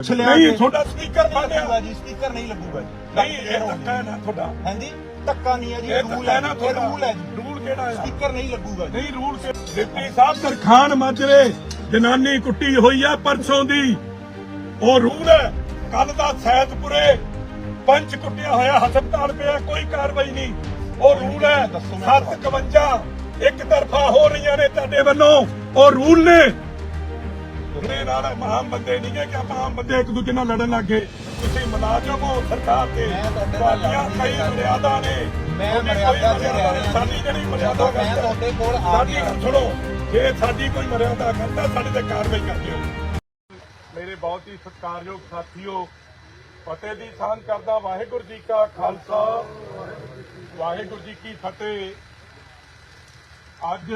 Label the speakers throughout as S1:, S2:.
S1: ਨਹੀਂ ਤੁਹਾਡਾ ਸਪੀਕਰ
S2: ਲੱਗੂਗਾ ਜੀ ਸਪੀਕਰ ਨਹੀਂ ਲੱਗੂਗਾ ਜੀ।
S1: ਨਹੀਂ ਇਹ ਧੱਕਾ ਹੈ ਨਾ ਤੁਹਾਡਾ।
S2: ਹਾਂਜੀ ਧੱਕਾ ਨਹੀਂ ਹੈ ਜੀ ਰੂਲ ਹੈ।
S1: ਨਾ ਤੁਹਾਡਾ।
S2: ਰੂਲ ਹੈ ਜੀ।
S1: ਰੂਲ ਕਿਹੜਾ ਹੈ?
S2: ਸਪੀਕਰ ਨਹੀਂ ਲੱਗੂਗਾ
S1: ਨਹੀਂ ਰੂਲ ਡਿਪਟੀ ਸਾਹਿਬ ਤਰਖਾਨ ਮਾਜਰੇ ਜਨਾਨੀ ਕੁੱਟੀ ਹੋਈ ਆ ਪਰਸੋਂ ਦੀ। ਉਹ ਰੂਲ ਹੈ ਕੱਲ ਦਾ ਸੈਦਪੁਰੇ ਪੰਚ ਕੁੱਟਿਆ ਹੋਇਆ ਹਸਪਤਾਲ ਪਿਆ ਕੋਈ ਕਾਰਵਾਈ ਨਹੀਂ। ਉਹ ਰੂਲ ਹੈ 751 ਇੱਕ ਤਰਫਾ ਹੋ ਰਹੀਆਂ ਨੇ ਤੁਹਾਡੇ ਵੱਲੋਂ। ਉਹ ਰੂਲ ਨੇ ਉਹਨੇ ਨਾਲ ਆਮ ਬੰਦੇ ਨਹੀਂ ਕਿ ਆਪਾਂ ਆਮ ਬੰਦੇ ਇੱਕ ਦੂਜੇ ਨਾਲ ਲੜਨ ਲੱਗੇ ਤੁਸੀਂ ਮੁਲਾਜ਼ਮ ਹੋ ਸਰਕਾਰ ਦੇ ਤੁਹਾਡੀਆਂ ਕਈ ਮਰਿਆਦਾ ਨੇ।
S2: ਮੈਂ ਮਰਿਆਦਾ ਰਿਹਾ।
S1: ਸਾਡੀ ਜਿਹੜੀ ਮਰਿਆਦਾ
S2: ਮੈਂ
S1: ਕਰਦਾ।
S2: ਤੁਹਾਡੇ ਕੋਲ ਆ
S1: ਸਾਡੀ
S2: ਗਿਆ।
S1: ਗੱਲ ਸੁਣੋ। ਜੇ ਸਾਡੀ ਕੋਈ ਮਰਿਆਦਾ ਕਰਦਾ ਸਾਡੇ ਤੇ ਕਾਰਵਾਈ ਕਰ ਦਿਓ ਮੇਰੇ ਬਹੁਤ ਹੀ ਸਤਿਕਾਰਯੋਗ ਸਾਥੀਓ ਫਤਿਹ ਦੀ ਸਾਂਝ ਕਰਦਾ ਵਾਹਿਗੁਰੂ ਜੀ ਕਾ ਖਾਲਸਾ। ਵਾਹਿਗੁਰੂ ਜੀ ਕੀ ਫਤਿਹ। ਅੱਜ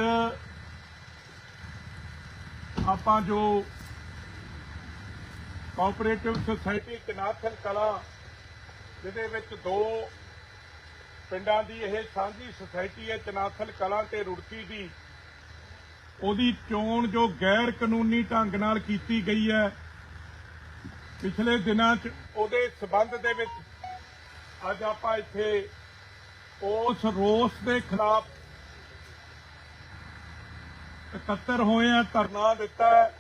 S1: ਆਪਾਂ ਜੋ ਕੋਆਪਰੇਟਿਵ ਸੁਸਾਇਟੀ ਕਨਾਥਨ ਕਲਾ ਜਿਹਦੇ ਵਿੱਚ ਦੋ ਪਿੰਡਾਂ ਦੀ ਇਹ ਸਾਂਝੀ ਸੁਸਾਇਟੀ ਹੈ ਚਨਾਥਲ ਕਲਾਂ ਤੇ ਰੁੜਕੀ ਦੀ। ਉਹਦੀ ਚੋਣ ਜੋ ਗੈਰ ਕਾਨੂੰਨੀ ਢੰਗ ਨਾਲ ਕੀਤੀ ਗਈ ਹੈ, ਪਿਛਲੇ ਦਿਨਾਂ 'ਚ ਉਹਦੇ ਸਬੰਧ ਦੇ ਵਿੱਚ ਅੱਜ ਆਪਾਂ ਇੱਥੇ ਉਸ ਰੋਸ ਦੇ ਖਿਲਾਫ ਇਕੱਤਰ ਹੋਏ ਆ, ਧਰਨਾ ਦਿੱਤਾ ਹੈ।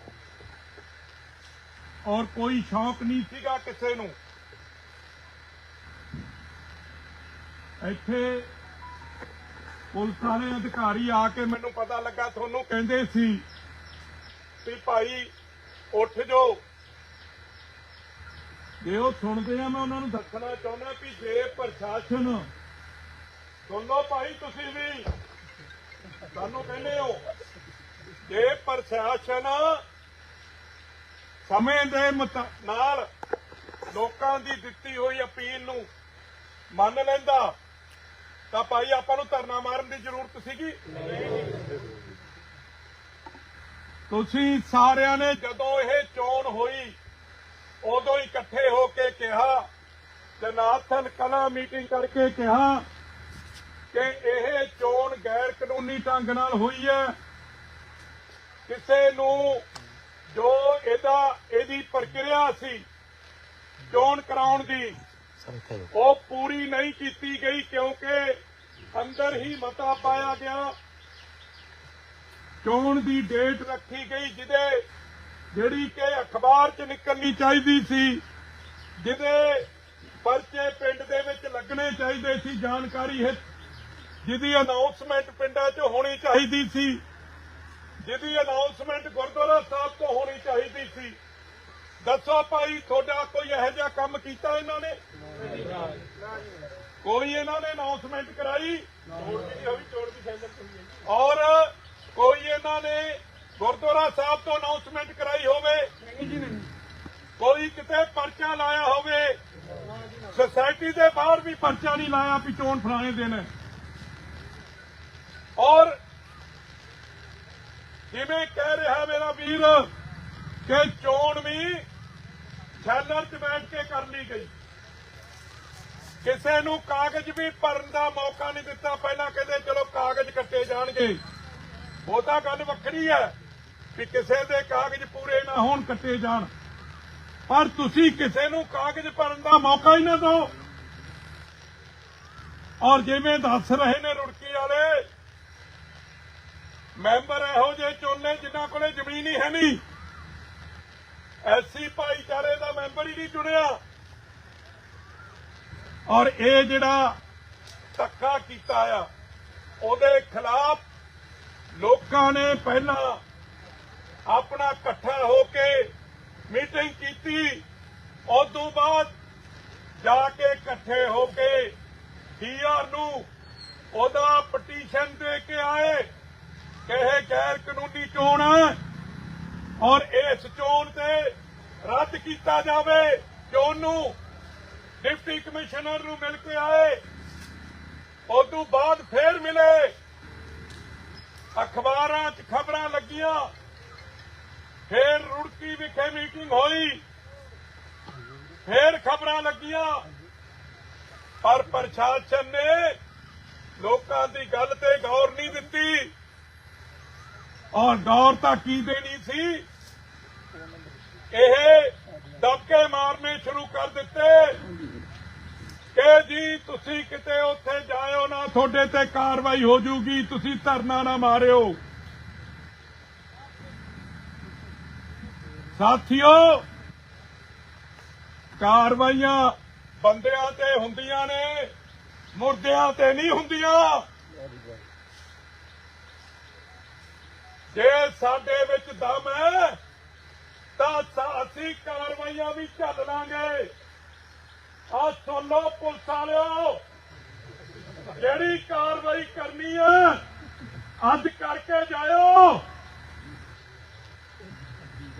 S1: ਔਰ ਕੋਈ ਸ਼ੌਕ ਨਹੀਂ ਸੀਗਾ ਕਿਸੇ ਨੂੰ। ਇੱਥੇ ਪੁਲਿਸ ਵਾਲੇ ਅਧਿਕਾਰੀ ਆ ਕੇ ਮੈਨੂੰ ਪਤਾ ਲੱਗਾ, ਤੁਹਾਨੂੰ ਕਹਿੰਦੇ ਸੀ ਵੀ ਭਾਈ ਉੱਠ ਜਾਓ ਜੇ ਉਹ ਸੁਣਦੇ ਆ, ਮੈਂ ਉਹਨਾਂ ਨੂੰ ਦੱਸਣਾ ਚਾਹੁੰਦਾ ਵੀ ਜੇ ਪ੍ਰਸ਼ਾਸਨ ਸੁਣੋ ਭਾਈ ਤੁਸੀਂ ਵੀ, ਸਾਨੂੰ ਕਹਿੰਦੇ ਹੋ, ਜੇ ਪ੍ਰਸ਼ਾਸਨ ਸਮੇਂ ਦੇ ਨਾਲ ਲੋਕਾਂ ਦੀ ਦਿੱਤੀ ਹੋਈ ਅਪੀਲ ਨੂੰ ਮੰਨ ਲੈਂਦਾ। ਤਾਂ ਭਾਈ, ਆਪਾਂ ਨੂੰ ਧਰਨਾ ਮਾਰਨ ਦੀ ਜ਼ਰੂਰਤ ਸੀਗੀ? ਤੁਸੀਂ ਸਾਰਿਆਂ ਨੇ ਜਦੋਂ ਇਹ ਚੋਣ ਹੋਈ, ਉਦੋਂ ਇਕੱਠੇ ਹੋ ਕੇ ਕਿਹਾ ਜਨਾਥਨ ਕਲਾ ਮੀਟਿੰਗ ਕਰਕੇ ਕਿਹਾ ਕਿ ਇਹ ਚੋਣ ਗੈਰ ਕਾਨੂੰਨੀ ਢੰਗ ਨਾਲ ਹੋਈ ਹੈ। ਕਿਸੇ ਨੂੰ ਜੋ ਇਹਦਾ, ਇਹਦੀ ਪ੍ਰਕਿਰਿਆ ਸੀ ਚੋਣ ਕਰਾਉਣ ਦੀ, ਉਹ ਪੂਰੀ ਨਹੀਂ ਕੀਤੀ ਗਈ ਕਿਉਂਕਿ ਅੰਦਰ ਹੀ ਮਤਾ ਪਾਇਆ ਗਿਆ। ਚੋਣ ਦੀ ਡੇਟ ਰੱਖੀ ਗਈ ਜਿਹਦੇ, ਜਿਹੜੀ ਕਿ ਅਖਬਾਰ 'ਚ ਨਿਕਲਣੀ ਚਾਹੀਦੀ ਸੀ, ਜਿਹਦੇ ਪਰਚੇ ਪਿੰਡ ਦੇ ਵਿੱਚ ਲੱਗਣੇ ਚਾਹੀਦੇ ਸੀ, ਜਾਣਕਾਰੀ ਹੈ ਜਿਹਦੀ ਅਨਾਉਂਸਮੈਂਟ ਪਿੰਡਾਂ 'ਚ ਹੋਣੀ ਚਾਹੀਦੀ ਸੀ। ਜਿਹਦੀ ਅਨਾਉਂਸਮੈਂਟ ਗੁਰਦੁਆਰਾ ਸਾਹਿਬ ਤੋਂ ਹੋਣੀ ਚਾਹੀਦੀ ਸੀ। ਦੱਸੋ ਭਾਈ, ਤੁਹਾਡਾ ਕੋਈ ਇਹੋ ਜਿਹਾ ਕੰਮ ਕੀਤਾ ਇਹਨਾਂ ਨੇ? ਕੋਈ ਇਹਨਾਂ ਨੇ ਅਨਾਉਂਸਮੈਂਟ ਕਰਾਈ? ਔਰ ਕੋਈ ਇਹਨਾਂ ਨੇ ਗੁਰਦੁਆਰਾ ਸਾਹਿਬ ਤੋਂ ਅਨਾਉਂਸਮੈਂਟ ਕਰਾਈ ਹੋਵੇ? ਕੋਈ ਕਿਤੇ ਪਰਚਾ ਲਾਇਆ ਹੋਵੇ? ਸੋਸਾਇਟੀ ਦੇ ਬਾਹਰ ਵੀ ਪਰਚਾ ਨਹੀਂ ਲਾਇਆ ਵੀ ਚੋਣ ਫਲਾਣੇ ਦਿਨ। ਔਰ ਜਿਵੇਂ ਕਹਿ ਰਿਹਾ ਮੇਰਾ ਵੀਰ ਕਿ ਚੋਣ ਵੀ ਛਾਨਰ 'ਚ ਬੈਠ ਕੇ ਕਰ ਲਈ ਗਈ। ਕਿਸੇ ਨੂੰ ਕਾਗਜ਼ ਵੀ ਭਰਨ ਦਾ ਮੌਕਾ ਨਹੀਂ ਦਿੱਤਾ। ਪਹਿਲਾਂ ਕਹਿੰਦੇ, ਚਲੋ ਕਾਗਜ਼ ਕੱਟੇ ਜਾਣਗੇ। ਉਹ ਤਾਂ ਗੱਲ ਵੱਖਰੀ ਹੈ ਕਿ ਕਿਸੇ ਦੇ ਕਾਗਜ਼ ਪੂਰੇ ਨਾ ਹੋਣ, ਕੱਟੇ ਜਾਣ। ਪਰ ਤੁਸੀਂ ਕਿਸੇ ਨੂੰ ਕਾਗਜ਼ ਭਰਨ ਦਾ ਮੌਕਾ ਹੀ ਨਾ ਦਿਓ। ਔਰ ਜਿਵੇਂ ਦੱਸ ਰਹੇ ਨੇ ਰੁੜਕੀ ਵਾਲੇ ਮੈਂਬਰ ਇਹੋ ਜਿਹੇ ਚੁਣਨੇ ਜਿਨ੍ਹਾਂ ਕੋਲੇ ਜ਼ਮੀਨ ਹੀ ਹੈ ਨਹੀਂ। ਐਸੀ ਭਾਈਚਾਰੇ ਦਾ ਮੈਂਬਰ ਹੀ ਨਹੀਂ ਚੁਣਿਆ। ਔਰ ਇਹ ਜਿਹੜਾ ਧੱਕਾ ਕੀਤਾ ਆ, ਉਹਦੇ ਖਿਲਾਫ ਲੋਕਾਂ ਨੇ ਪਹਿਲਾਂ ਆਪਣਾ ਇਕੱਠਾ ਹੋ ਕੇ ਮੀਟਿੰਗ ਕੀਤੀ। ਉਸ ਤੋਂ ਬਾਅਦ ਜਾ ਕੇ ਇਕੱਠੇ ਹੋ ਕੇ ਡੀਆਰ ਨੂੰ ਉਹਦਾ ਪਟੀਸ਼ਨ ਦੇ ਕੇ ਆਏ। ਕਿ ਇਹ ਗੈਰ ਕਾਨੂੰਨੀ ਚੋਣ ਹੈ ਔਰ ਇਸ ਚੋਣ ਤੇ ਰੱਦ ਕੀਤਾ ਜਾਵੇ ਚੋਣ ਨੂੰ ਡਿਪਟੀ ਕਮਿਸ਼ਨਰ ਨੂੰ ਮਿਲ ਕੇ ਆਏ ਉਸ ਤੋਂ ਬਾਅਦ ਫੇਰ ਮਿਲੇ। ਅਖਬਾਰਾਂ 'ਚ ਖਬਰਾਂ ਲੱਗੀਆਂ, ਫੇਰ ਰੁੜਕੀ ਵਿਖੇ ਮੀਟਿੰਗ ਹੋਈ, ਫੇਰ ਖਬਰਾਂ ਲੱਗੀਆਂ। ਪਰ ਪ੍ਰਸ਼ਾਸਨ ਨੇ ਲੋਕਾਂ ਦੀ ਗੱਲ ਤੇ ਗੌਰ ਨਹੀਂ ਦਿੱਤੀ। ਔਰ ਗੌਰ ਤਾਂ ਕੀ ਦੇਣੀ ਸੀ? ਇਹ ਦਬਕੇ ਮਾਰਨੇ ਸ਼ੁਰੂ ਕਰ ਦਿੱਤੇ। ਕਿ ਜੀ, ਤੁਸੀਂ ਕਿਤੇ ਉੱਥੇ ਜਾਇਓ ਨਾ, ਤੁਹਾਡੇ ਤੇ ਕਾਰਵਾਈ ਹੋ ਜੂਗੀ ਤੁਸੀਂ ਧਰਨਾ ਨਾ ਮਾਰਿਓ। ਸਾਥੀਓ, ਕਾਰਵਾਈਆਂ ਬੰਦਿਆਂ ਤੇ ਹੁੰਦੀਆਂ ਨੇ, ਮੁਰਦਿਆਂ ਤੇ ਨਹੀਂ ਹੁੰਦੀਆਂ। ਜੇ ਸਾਡੇ ਵਿੱਚ ਦਮ ਹੈ ਤਾਂ ਅਸੀਂ ਕਾਰਵਾਈਆਂ ਵੀ ਚੱਲ ਲਾਂਗੇ। ਆ ਸੁਣ ਲਓ ਪੁਲਿਸ ਵਾਲਿਓ ਜਿਹੜੀ ਕਾਰਵਾਈ ਕਰਨੀ ਹੈ ਅੱਜ ਕਰਕੇ ਜਾਇਓ।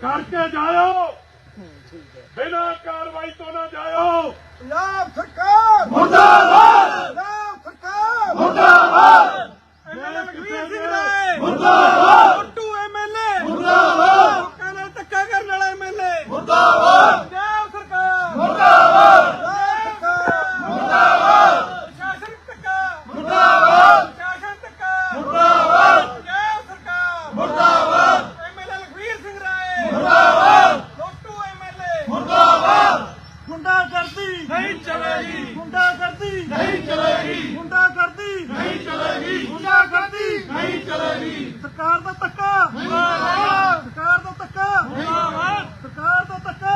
S1: ਕਰਕੇ ਜਾਇਓ। ਬਿਨਾਂ ਕਾਰਵਾਈ ਤੋਂ ਨਾ ਜਾਇਓ
S2: ਪੰਜਾਬ ਸਰਕਾਰ
S1: ਮੁਰਦਾਬਾਦ
S2: ਪੰਜਾਬ ਸਰਕਾਰ
S1: ਮੁਰਦਾਬਾਦ
S2: ਐਮਐਲਏ ਲਖਵੀਰ ਸਿੰਘ
S1: ਰਾਏ।
S2: ਰਾਏ ਮੁਰਦਾਬਾਦ ਟੁੱਟੂ ਐਮਐਲਏ
S1: ਮੁਰਦਾਬਾਦ
S2: ਲੋਕਾਂ ਨਾਲ ਧੱਕਾ ਕਰਨ ਵਾਲਾ ਐਮਐਲਏ
S1: ਮੁਰਦਾਬਾਦ
S2: ਪੰਜਾਬ ਸਰਕਾਰ
S1: ਮੁਰਦਾਬਾਦ
S2: ਪੰਜਾਬ ਸਰਕਾਰ ਮੁਰਦਾਬਾਦ ਸ਼ਾਸਨ ਧੱਕਾ
S1: ਮੁਰਦਾਬਾਦ
S2: ਸ਼ਾਸਨ ਧੱਕਾ
S1: ਮੁਰਦਾਬਾਦ
S2: ਪੰਜਾਬ ਸਰਕਾਰ
S1: ਮੁਰਦਾਬਾਦ
S2: ਐਮਐਲਏ ਲਖਵੀਰ ਸਿੰਘ ਰਾਏ
S1: ਮੁਰਦਾਬਾਦ
S2: ਟੁੱਟੂ ਐਮਐਲਏ
S1: ਮੁਰਦਾਬਾਦ
S2: ਗੁੰਡਾ ਕਰਦੀ ਨਹੀਂ ਚਲੇਗੀ ਗੁੰਡਾ ਕਰਦੀ
S1: ਨਹੀਂ ਚਲੇਗੀ
S2: ਗੁੰਡਾ ਕਰਦੀ
S1: ਨਹੀਂ ਚਲੇਗੀ
S2: ਗੁੰਡਾ ਕਰਦੀ
S1: ਨਹੀਂ ਚਲੇਗੀ
S2: ਸਰਕਾਰ ਦਾ ਧੱਕਾ ਮੁਰਦਾਬਾਦ ਸਰਕਾਰ ਦਾ ਧੱਕਾ ਮੁਰਦਾਬਾਦ ਸਰਕਾਰ ਦਾ ਧੱਕਾ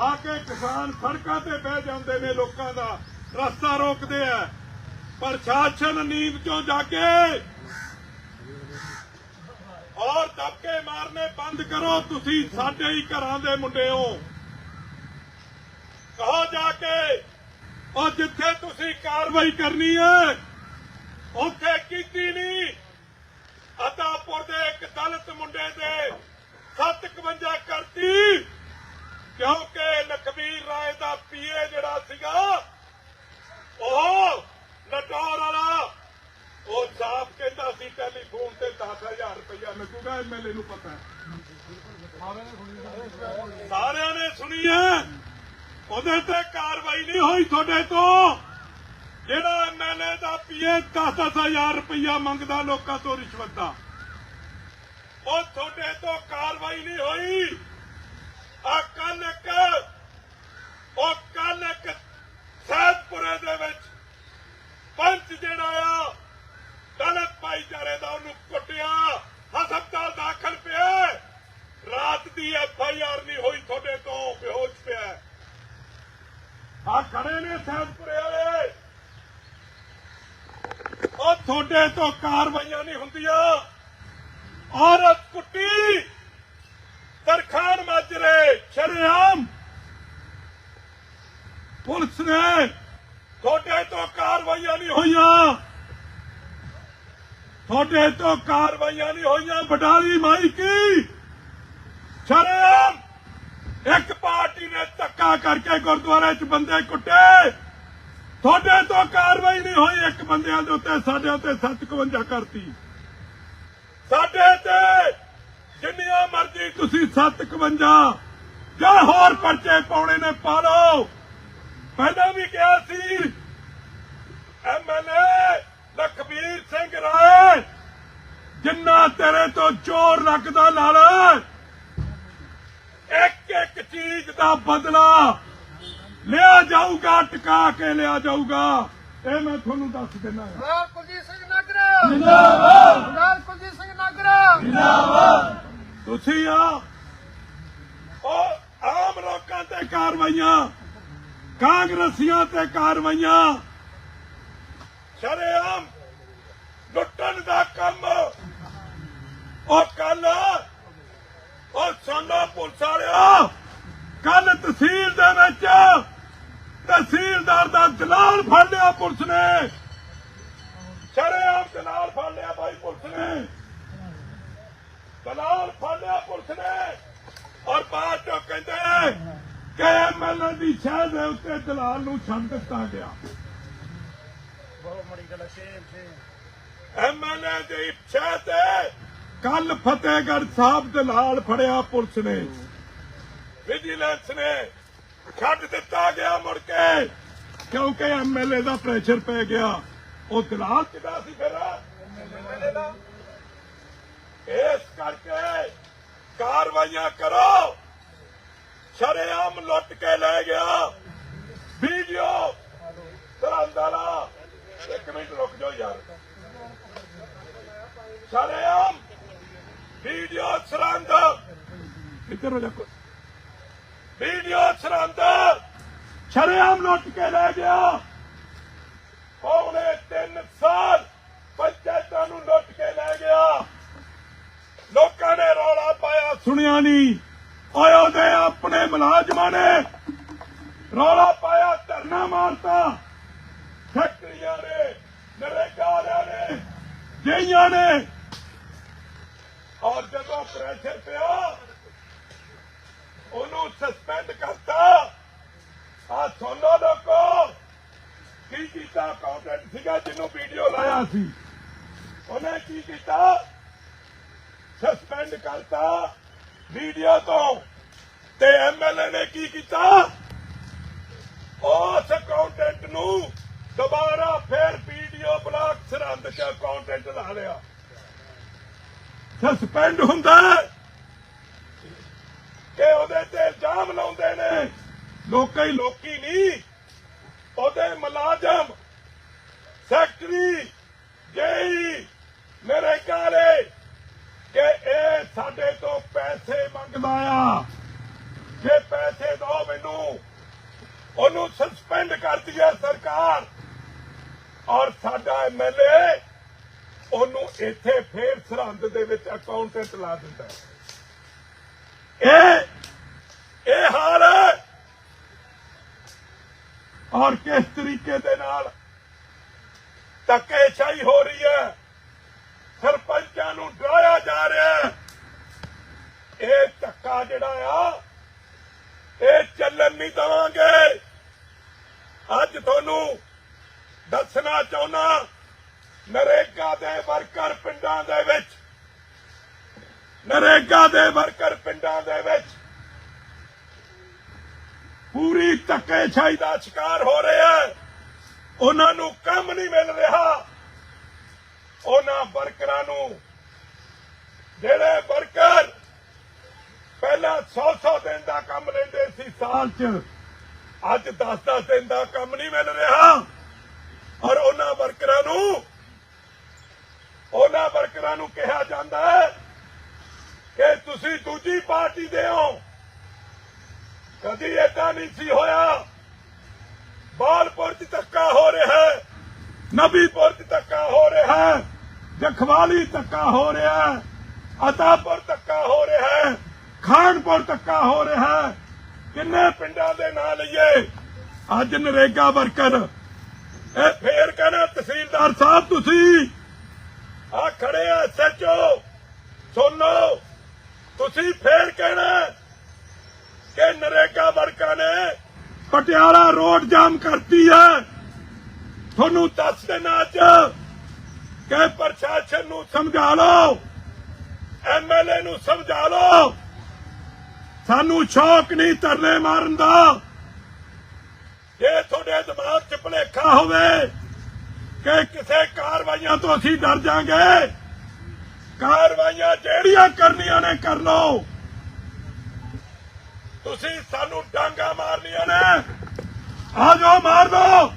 S1: ਆ ਕੇ ਕਿਸਾਨ ਸੜਕਾਂ ਤੇ ਬਹਿ ਜਾਂਦੇ ਨੇ ਲੋਕਾਂ ਦਾ। ਰਸਤਾ ਰੋਕਦੇ ਆ। ਪ੍ਰਸ਼ਾਸਨ ਨੀਂਦ ਚੋਂ ਜਾਗੇ। ਔਰ ਦਬਕੇ ਮਾਰਨੇ ਬੰਦ ਕਰੋ। ਤੁਸੀਂ ਸਾਡੇ ਹੀ ਘਰਾਂ ਦੇ ਮੁੰਡੇ ਹੋ। ਕਹੋ ਜਾ ਕੇ, ਉਹ ਜਿੱਥੇ ਤੁਸੀਂ ਕਾਰਵਾਈ ਕਰਨੀ ਹੈ, ਉੱਥੇ ਕੀਤੀ ਨਹੀਂ। ਅਦਾਪੁਰ ਦੇ ਇੱਕ ਦਲਿਤ ਮੁੰਡੇ ਦੇ 751 ਕਰਤੀ। ਕਿਉਂਕਿ ਲਖਵੀਰ ਰਾਏ ਦਾ ਪੀਏ ਜਿਹੜਾ ਸੀਗਾ, ਉਹ ਨਟੌਰ ਵਾਲਾ, ਉਹ ਸਾਫ਼ ਕਹਿੰਦਾ ਸੀ ਟੈਲੀਫੋਨ ਤੇ 10000 ਰੁਪਇਆ ਲੱਗੂਗਾ ਐਮਐਲਏ ਨੂੰ ਪਤਾ ਸਾਰਿਆਂ ਨੇ ਸੁਣੀ ਹੈ। ਉਹਦੇ ਤੇ ਕਾਰਵਾਈ ਨਹੀਂ ਹੋਈ ਤੁਹਾਡੇ ਤੋਂ। ਜਿਹੜਾ ਐਮਐਲਏ ਦਾ ਪੀਏ 10-10000 ਰੁਪਇਆ ਮੰਗਦਾ ਲੋਕਾਂ ਤੋਂ ਰਿਸ਼ਵਤ ਦਾ। ਉਹ ਤੁਹਾਡੇ ਤੋਂ ਕਾਰਵਾਈ ਨਹੀਂ ਹੋਈ। ਆ ਕੱਲ ਇੱਕ ਉਹ ਕੱਲ ਇੱਕ ਸੈਦਪੁਰੇ ਦੇ ਵਿੱਚ ਪੰਚ ਜਿਹੜਾ ਆ ਦਲਿਤ ਭਾਈਚਾਰੇ ਦਾ ਉਹਨੂੰ ਕੁੱਟਿਆ, ਹਸਪਤਾਲ ਦਾਖਲ ਪਿਆ। ਰਾਤ ਦੀ ਐਫ ਆਈ ਆਰ ਨਹੀਂ ਹੋਈ, ਤੁਹਾਡੇ ਤੋਂ ਬੇਹੋਸ਼ ਪਿਆ। ਆ ਖੜੇ ਨੇ ਸੈਦਪੁਰੇ ਵਾਲੇ। ਉਹ ਤੁਹਾਡੇ ਤੋਂ ਕਾਰਵਾਈਆਂ ਨਹੀਂ ਹੁੰਦੀਆਂ। ਔਰਤ ਕੁੱਟੀ ਤਰਖਾਨ ਮਾਜਰੇ ਸ਼ਰੇਆਮ ਪੁਲਿਸ ਨੇ ਤੁਹਾਡੇ ਤੋਂ ਕਾਰਵਾਈਆਂ ਨਹੀਂ ਹੋਈਆਂ ਤੁਹਾਡੇ ਤੋਂ ਕਾਰਵਾਈਆਂ ਨਹੀਂ ਹੋਈਆਂ। ਬਡਾਲੀ ਮਾਈ ਕੀ? ਸ਼ਰੇਆਮ ਇੱਕ ਪਾਰਟੀ ਨੇ ਧੱਕਾ ਕਰਕੇ ਗੁਰਦੁਆਰੇ 'ਚ ਬੰਦੇ ਕੁੱਟੇ। ਤੁਹਾਡੇ ਤੋਂ ਕਾਰਵਾਈ ਨਹੀਂ ਹੋਈ। ਇੱਕ ਬੰਦਿਆਂ ਦੇ ਉੱਤੇ, ਸਾਡੇ ਉੱਤੇ 751 ਕਰਤੀ। ਸਾਡੇ ਤੇ ਜਿੰਨੀਆਂ ਮਰਜ਼ੀ ਤੁਸੀਂ 751 ਜਾਂ ਹੋਰ ਪਰਚੇ ਪਾਉਣੇ ਨੇ, ਪਾ ਲਓ। ਪਹਿਲਾਂ ਵੀ ਕਿਹਾ ਸੀ ਐਮਐਲਏ ਲਖਬੀਰ ਸਿੰਘ ਰਾਏ ਜਿੰਨਾ ਤੇਰੇ ਤੋਂ ਚੋਰ ਲੱਗਦਾ ਲਾਲ ਇੱਕ ਇੱਕ ਚੀਜ਼ ਦਾ ਬਦਲਾ ਲਿਆ ਜਾਊਗਾ ਟਿਕਾ ਕੇ ਲਿਆ ਜਾਊਗਾ। ਇਹ ਮੈਂ ਤੁਹਾਨੂੰ ਦੱਸ ਦਿੰਦਾ ਹਾਂ।
S2: ਕੁਲਜੀਤ ਸਿੰਘ ਨਾਗਰਾ। ਜਿੰਦਾਬਾਦ। ਸਰਦਾਰ ਕੁਲਜੀਤ ਸਿੰਘ ਨਾਗਰਾ।
S1: ਤੁਸੀਂ ਆ ਉਹ ਆਮ ਲੋਕਾਂ ਤੇ ਕਾਰਵਾਈਆਂ ਕਾਂਗਰਸੀਆਂ ਤੇ ਕਾਰਵਾਈਆਂ ਸ਼ਰੇਆਮ ਲੁੱਟਣ ਦਾ ਕੰਮ ਉਹ ਕੱਲ ਉਹ ਸਾਡਾ ਪੁਲਿਸ ਵਾਲਿਆ ਕੱਲ ਤਹਿਸੀਲ ਦੇ ਵਿੱਚ ਤਹਿਸੀਲਦਾਰ ਦਾ ਦਲਾਲ ਫੜ ਲਿਆ ਪੁਲਿਸ ਨੇ। ਸ਼ਰੇਆਮ ਦਲਾਲ ਫੜ ਲਿਆ ਭਾਈ ਪੁਲਿਸ ਨੇ। ਦਲਾਲ ਫੜ ਲਿਆ ਪੁਲਿਸ ਨੇ। ਔਰ ਬਾਅਦ ਚੋਂ ਕਹਿੰਦੇ ਕਿ ਐਮਐਲਏ ਦੀ ਸ਼ਹਿ ਦੇ ਉੱਤੇ ਦਲਾਲ ਨੂੰ ਛੱਡ ਦਿੱਤਾ ਗਿਆ।
S2: ਬਹੁਤ ਮੜੀ ਗੱਲ ਸੇਮ ਸੇਮ
S1: ਐਮਐਲਏ ਦੀ ਸ਼ਹਿ ਤੇ ਕੱਲ ਫਤਿਹਗੜ੍ਹ ਸਾਹਿਬ ਦਲਾਲ ਫੜਿਆ ਪੁਲਿਸ ਨੇ। ਵਿਜੀਲੈਂਸ ਨੇ ਛੱਡ ਦਿੱਤਾ ਗਿਆ ਮੁੜ ਕੇ ਕਿਉਂਕਿ ਐਮਐਲਏ ਦਾ ਪ੍ਰੈਸ਼ਰ ਪੈ ਗਿਆ। ਉਹ ਦਲਾਲ ਕਿਦਾ ਸੀ ਫਿਰ? ਐਮਐਲਏ ਦਾ। ਇਸ ਕਰਕੇ ਕਾਰਵਾਈਆਂ ਕਰੋ। ਸ਼ਰੇਆਮ ਲੁੱਟ ਕੇ ਲੈ ਗਿਆ। ਵੀਡੀਓ ਤਰਾਂਦਾਲਾ ਇੱਕ ਮਿੰਟ ਰੁਕ ਜਾਓ ਯਾਰ। ਸ਼ਰੇਆਮ ਵੀਡੀਓ ਸਰੰਦ ਇੱਧਰ ਹੋ ਜਾ ਕੋਈ। ਵੀਡੀਓ ਸਰੰਦ ਸ਼ਰੇਆਮ ਲੁੱਟ ਕੇ ਲੈ ਗਿਆ। ਪੌਣੇ 3 ਸਾਲ ਪੰਚਾਇਤਾਂ ਨੂੰ ਲੁੱਟ ਕੇ ਲੈ ਗਿਆ। ਲੋਕਾਂ ਨੇ ਰੌਲਾ ਪਾਇਆ। ਸੁਣਿਆ ਨਹੀਂ। ਓਏ ਉਹਦੇ ਆਪਣੇ ਮੁਲਾਜ਼ਮਾਂ ਨੇ ਰੌਲਾ ਪਾਇਆ ਧਰਨਾ ਮਾਰਤਾ। ਫੈਕਟਰੀਆਂ ਨੇ ਨਰੇਗਾ ਨੇ ਔਰ ਜਦੋਂ ਪ੍ਰੈਸ਼ਰ ਪਿਆ, ਉਹਨੂੰ ਸਸਪੈਂਡ ਕਰਤਾ। ਆ ਸੁਣੋ ਲੋਕੋ, ਕੀ ਕੀਤਾ ਅਕਾਊਂਟੈਂਟ ਸੀਗਾ ਜਿਹਨੂੰ ਵੀਡੀਓ ਲਾਇਆ ਸੀ? ਉਹਨੇ ਕੀ ਕੀਤਾ? ਸਸਪੈਂਡ ਕਰਤਾ ਵੀਡੀਓ ਤੋਂ। ਤੇ ਐਮਐਲਏ ਨੇ ਕੀ ਕੀਤਾ? ਉਸ ਅਕਾਊਂਟੈਂਟ ਨੂੰ ਦੁਬਾਰਾ ਫੇਰ ਵੀਡੀਓ ਬਲਾਕ ਸਰਹੰਦ ਚ ਅਕਾਊਂਟੈਂਟ ਲਾ ਲਿਆ। ਸਸਪੈਂਡ ਹੁੰਦਾ ਹੈ। ਕਿ ਉਹਦੇ ਤੇ ਇਲਜ਼ਾਮ ਲਾਉਂਦੇ ਨੇ। ਲੋਕਾਂ ਹੀ ਲੋਕੀ ਨਹੀਂ। ਉਹਦੇ ਮੁਲਾਜ਼ਮ, ਸੈਕਟਰੀ ਜੇਈ ਮੇਰੇ ਕਾਲੇ ਕਿ ਇਹ ਸਾਡੇ ਤੋਂ ਪੈਸੇ ਮੰਗਦਾ ਆ। ਕਿ ਪੈਸੇ ਦਿਓ ਮੈਨੂੰ, ਉਹਨੂੰ ਸਸਪੈਂਡ ਕਰਦੀ ਹੈ ਸਰਕਾਰ। ਔਰ ਸਾਡਾ ਐਮਐਲਏ ਉਹਨੂੰ ਇੱਥੇ ਫੇਰ ਸਰਹੰਦ ਦੇ ਵਿੱਚ ਅਕਾਊਂਟੈਂਟ ਲਾ ਦਿੰਦਾ ਇਹ ਇਹ ਹਾਲ ਹੈ। ਔਰ ਕਿਸ ਤਰੀਕੇ ਦੇ ਨਾਲ ਧੱਕੇਸ਼ਾਹੀ ਹੋ ਰਹੀ ਹੈ। ਸਰਪੰਚਾਂ ਨੂੰ ਡਰਾਇਆ ਜਾ ਰਿਹਾ ਹੈ। ਇਹ ਧੱਕਾ ਜਿਹੜਾ ਆ, ਇਹ ਚੱਲਣ ਨਹੀਂ ਦਵਾਂਗੇ। ਅੱਜ ਤੁਹਾਨੂੰ ਦੱਸਣਾ ਚਾਹੁੰਦਾ ਨਰੇਗਾ ਦੇ ਵਰਕਰ ਪਿੰਡਾਂ ਦੇ ਵਿੱਚ, ਨਰੇਗਾ ਦੇ ਵਰਕਰ ਪਿੰਡਾਂ ਦੇ ਵਿੱਚ ਪੂਰੀ ਧੱਕੇਸ਼ਾਹੀ ਦਾ ਸ਼ਿਕਾਰ ਹੋ ਰਿਹਾ ਉਹਨਾਂ ਨੂੰ ਕੰਮ ਨਹੀਂ ਮਿਲ ਰਿਹਾ। ਉਹਨਾਂ ਵਰਕਰਾਂ ਨੂੰ ਜਿਹੜੇ ਵਰਕਰ ਪਹਿਲਾਂ 100-100 ਦਿਨ ਦਾ ਕੰਮ ਲੈਂਦੇ ਸੀ ਸਾਲ 'ਚ, ਅੱਜ 10-10 ਦਿਨ ਦਾ ਕੰਮ ਨਹੀਂ ਮਿਲ ਰਿਹਾ। ਔਰ ਉਹਨਾਂ ਵਰਕਰਾਂ ਨੂੰ ਉਹਨਾਂ ਵਰਕਰਾਂ ਨੂੰ ਕਿਹਾ ਜਾਂਦਾ ਹੈ ਕਿ ਤੁਸੀਂ ਦੂਜੀ ਪਾਰਟੀ ਦੇ ਹੋ। ਕਦੀ ਏਦਾਂ ਨਹੀਂ ਸੀ ਹੋਇਆ। ਬਾਲਪੁਰ 'ਚ ਧੱਕਾ ਹੋ ਰਿਹਾ ਹੈ, ਨਬੀਪੁਰ 'ਚ ਧੱਕਾ ਹੋ ਰਿਹਾ ਹੈ, ਜਖਵਾਲੀ ਧੱਕਾ ਹੋ ਰਿਹਾ ਹੈ ਅਤਾਪੁਰ ਧੱਕਾ ਹੋ ਰਿਹਾ ਹੈ, ਖਾਨਪੁਰ ਧੱਕਾ ਹੋ ਰਿਹਾ ਹੈ। ਕਿੰਨੇ ਪਿੰਡਾਂ ਦੇ ਨਾਂ ਲਈਏ। ਅੱਜ ਨਰੇਗਾ ਵਰਕਰ, ਇਹ ਫੇਰ ਕਹਿੰਦਾ, ਤਹਿਸੀਲਦਾਰ ਸਾਹਿਬ, ਤੁਸੀਂ ਆ ਖੜੇ ਆ, ਸੱਚੋ। ਸੁਣੋ। ਤੁਸੀਂ ਫੇਰ ਕਹਿਣਾ ਕਿ ਨਰੇਗਾ ਵਰਕਰਾਂ ਨੇ ਪਟਿਆਲਾ ਰੋਡ ਜਾਮ ਕਰਤੀ ਹੈ। ਤੁਹਾਨੂੰ ਦੱਸ ਦੇਣਾ ਅੱਜ ਕਿ ਪ੍ਰਸ਼ਾਸਨ ਨੂੰ ਸਮਝਾ ਲਓ ਐਮਐਲਏ ਨੂੰ ਸਮਝਾ ਲਓ। ਸਾਨੂੰ ਸ਼ੌਕ ਨਹੀਂ ਧਰਨੇ ਮਾਰਨ ਦਾ। ਜੇ ਤੁਹਾਡੇ ਦਿਮਾਗ 'ਚ ਭੁਲੇਖਾ ਹੋਵੇ ਕਿ ਕਿਸੇ ਕਾਰਵਾਈਆਂ ਤੋਂ ਅਸੀਂ ਡਰ ਜਾਾਂਗੇ। ਕਾਰਵਾਈਆਂ ਜਿਹੜੀਆਂ ਕਰਨੀਆਂ ਨੇ ਕਰ ਲਓ। ਤੁਸੀਂ ਸਾਨੂੰ ਡਾਂਗਾ ਮਾਰਨੀਆਂ ਨੇ। ਆ ਜਾਓ, ਮਾਰ ਦੋ।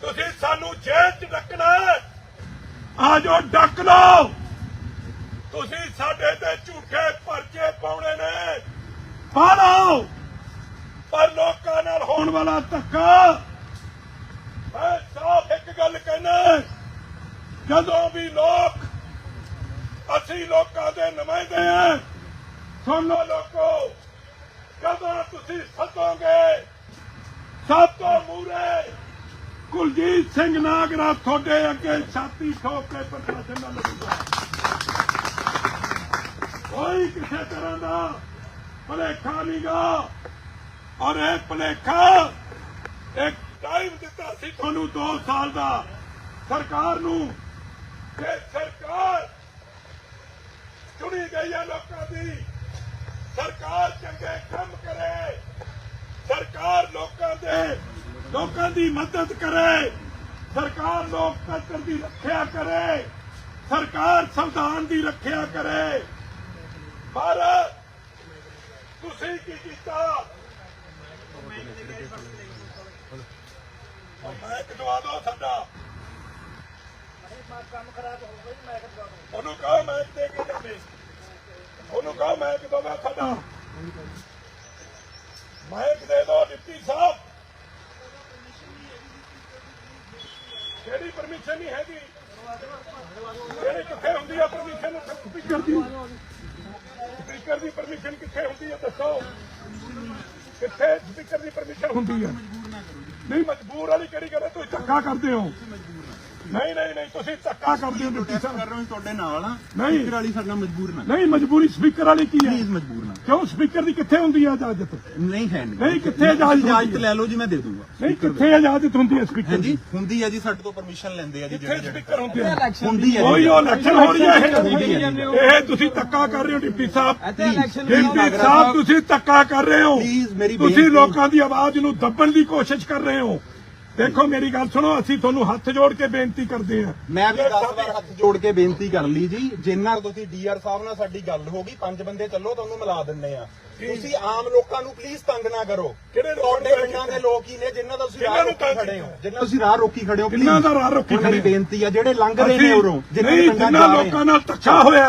S1: ਤੁਸੀਂ ਸਾਨੂੰ ਜੇਲ੍ਹ 'ਚ ਡੱਕਣਾ ਆ ਜਾਓ, ਡੱਕ ਲਓ। ਤੁਸੀਂ ਸਾਡੇ ਤੇ ਝੂਠੇ ਪਰਚੇ ਪਾਉਣੇ ਨੇ। ਪਾ ਲਓ। ਪਰ ਲੋਕਾਂ ਨਾਲ ਹੋਣ ਵਾਲਾ ਧੱਕਾ। ਗੱਲ ਕਹਿਣਾ ਜਦੋਂ ਵੀ ਲੋਕ ਅਸੀਂ ਲੋਕਾਂ ਦੇ ਨੁਮਾਇੰਦੇ ਹਾਂ, ਸੁਣੋ ਲਓ ਲੋਕੋ, ਜਦੋਂ ਤੁਸੀਂ ਸੱਦੋਗੇ ਸਭ ਤੋਂ ਮੂਰੇ ਕੁਲਜੀਤ ਸਿੰਘ ਨਾਗਰਾ ਤੁਹਾਡੇ ਅੱਗੇ ਛਾਤੀ ਠੋਕ ਕੇ ਪ੍ਰਸ਼ਾਸਨ ਨਾਲ ਲੜੂਗਾ। ਕੋਈ ਕਿਸੇ ਤਰ੍ਹਾਂ ਦਾ ਭਲੇਖਾ ਨਹੀਂਗਾ ਔਰ ਇਹ ਭਲੇਖਾ ਇੱਕ ਟਾਈਮ ਦਿੱਤਾ ਸੀ ਤੁਹਾਨੂੰ 2 ਸਾਲ ਦਾ। ਸਰਕਾਰ ਨੂੰ ਕਿ ਸਰਕਾਰ ਚੁਣੀ ਗਈ ਹੈ ਲੋਕਾਂ ਦੀ। ਸਰਕਾਰ ਚੰਗੇ ਕੰਮ ਕਰੇ। ਸਰਕਾਰ ਲੋਕਾਂ ਦੇ, ਲੋਕਾਂ ਦੀ ਮਦਦ ਕਰੇ। ਸਰਕਾਰ ਲੋਕਤੰਤਰ ਦੀ ਰੱਖਿਆ ਕਰੇ। ਸਰਕਾਰ ਸੰਵਿਧਾਨ ਦੀ ਰੱਖਿਆ ਕਰੇ। ਭਾਰਤ, ਤੁਸੀਂ ਕੀ ਕੀਤਾ? ਮੈਂ ਕਟਵਾ ਦੋ ਸਾਡਾ ਉਹਨੂੰ ਕਹੋ ਮੈਂ ਦੇ ਕੇ ਜਾਵੇ ਉਹਨੂੰ ਕਹੋ ਮੈਂ ਕਿ ਦੋਗਾ ਸਾਡਾ ਮਾਈਕ ਦੇ ਦੋ ਡਿਪਟੀ ਸਾਹਿਬ ਕਿਹੜੀ ਪਰਮਿਸ਼ਨ ਨਹੀਂ ਹੈਗੀ ਕਿਹੜੀ ਕਿੱਥੇ ਹੁੰਦੀ ਆ ਪਰਮਿਸ਼ਨ ਸਪੀਕਰ ਦੀ ਸਪੀਕਰ ਦੀ ਪਰਮਿਸ਼ਨ ਕਿੱਥੇ ਹੁੰਦੀ ਹੈ ਦੱਸੋ ਕਿੱਥੇ ਸਪੀਕਰ ਦੀ ਪਰਮਿਸ਼ਨ ਹੁੰਦੀ ਹੈ ਨਹੀਂ ਮਜਬੂਰ ਵਾਲੀ ਕਿਹੜੀ ਗੱਲ ਹੈ ਤੁਸੀਂ ਧੱਕਾ ਕਰਦੇ ਹੋ। ਨਹੀਂ ਨਹੀਂ ਨਹੀਂ ਤੁਸੀਂ ਧੱਕਾ ਕਰਦੇ ਹੋ ਡਿਪਟੀ ਸਾਹਿਬ।
S3: ਕਰ ਰਹੇ ਹਾਂ ਤੁਹਾਡੇ ਨਾਲ ਆ।
S1: ਨਹੀਂ।
S3: ਸਪੀਕਰ ਵਾਲੀ ਸਾਡੇ ਨਾਲ ਮਜਬੂਰ ਨਾ।
S1: ਨਹੀਂ ਮਜਬੂਰੀ ਸਪੀਕਰ ਵਾਲੀ ਕੀ ਹੈ?
S3: ਪਲੀਜ਼ ਮਜਬੂਰ ਨਾ।
S1: ਕਿਉਂ? ਸਪੀਕਰ ਦੀ ਕਿੱਥੇ ਹੁੰਦੀ ਹੈ ਇਜਾਜ਼ਤ?
S3: ਨਹੀਂ ਹੈ ਨਹੀਂ।
S1: ਕਿੱਥੇ ਇਜਾਜ਼ਤ
S3: ਇਜਾਜ਼ਤ
S1: ਹੈ?
S3: ਲੈ ਲਓ ਜੀ ਮੈਂ ਦੇ ਦੂੰਗਾ।
S1: ਨਹੀਂ ਕਿੱਥੇ ਇਜਾਜ਼ਤ ਹੁੰਦੀ ਹੈ ਸਪੀਕਰ
S3: ਹਾਂਜੀ
S1: ਦੀ?
S3: ਹੁੰਦੀ ਹੈ ਜੀ ਸਾਡੇ ਤੋਂ ਪਰਮਿਸ਼ਨ ਲੈਂਦੇ ਆ ਜੀ
S1: ਕਿੱਥੇ
S3: ਜਿਹੜੇ
S1: ਸਪੀਕਰ ਹੁੰਦੇ ਆ?
S3: ਹੁੰਦੀ ਹੈ
S1: ਕੋਈ
S3: ਜੀ।
S1: ਉਹ ਇਲੈਕਸ਼ਨ ਹੋ। ਰਹੀ ਹੈ
S3: ਹੈ।
S1: ਇਹ ਇਹ ਤੁਸੀਂ ਧੱਕਾ ਕਰ ਰਹੇ ਹੋ ਡਿਪਟੀ ਸਾਹਿਬ। ਡਿਪਟੀ ਸਾਹਿਬ ਤੁਸੀਂ ਧੱਕਾ ਕਰ ਰਹੇ ਹੋ।
S3: Please, ਮੇਰੀ
S1: ਤੁਸੀਂ
S3: ਬੇਨਤੀ-
S1: ਲੋਕਾਂ ਦੀ ਆਵਾਜ਼ ਨੂੰ ਦੱਬਣ ਦੀ ਕੋਸ਼ਿਸ਼ ਕਰ ਰਹੇ ਹੋ। ਦੇਖੋ ਮੇਰੀ ਗੱਲ ਸੁਣੋ ਅਸੀਂ ਤੁਹਾਨੂੰ ਹੱਥ ਜੋੜ ਕੇ ਬੇਨਤੀ ਕਰਦੇ ਹਾਂ।
S3: ਮੈਂ ਵੀ
S1: ਜੇ
S3: 10
S1: ਸਾਡੀ-
S3: ਵਾਰ ਹੱਥ ਜੋੜ ਕੇ ਬੇਨਤੀ ਕਰ ਲਈ ਜੀ ਜਿੰਨਾ ਤੁਸੀਂ ਡੀਆਰ ਸਾਹਿਬ ਨਾਲ ਸਾਡੀ ਗੱਲ ਹੋ ਗਈ ਪੰਜ ਬੰਦੇ ਚੱਲੋ ਤੁਹਾਨੂੰ ਮਿਲਾ ਦਿੰਨੇ ਆ ਤੁਸੀਂ ਆਮ ਲੋਕਾਂ ਨੂੰ ਪਲੀਜ਼ ਤੰਗ ਨਾ ਕਰੋ।
S1: ਕਿਹੜੇ
S3: ਤੁਹਾਡੇ ਪਿੰਡਾਂ ਦੇ ਲੋਕ ਹੀ ਨੇ ਜਿਨ੍ਹਾਂ ਦਾ ਤੁਸੀਂ ਰਾਹ ਰੋਕੀ ਖੜੇ ਹੋ। ਜਿਨ੍ਹਾਂ ਤੁਸੀਂ ਰਾਹ ਰੋਕੀ ਖੜੇ ਹੋ please।
S1: ਦਾ ਰਾਹ ਰੋਕੀ ਖੜੇ?
S3: ਬੇਨਤੀ ਆ ਜਿਹੜੇ ਲੰਘ ਰਹੇ ਨੇ ਉਰੋਂ ਜਿਨ੍ਹਾਂ
S1: ਲੋਕਾਂ ਨਾਲ ਧੱਕਾ ਹੋਇਆ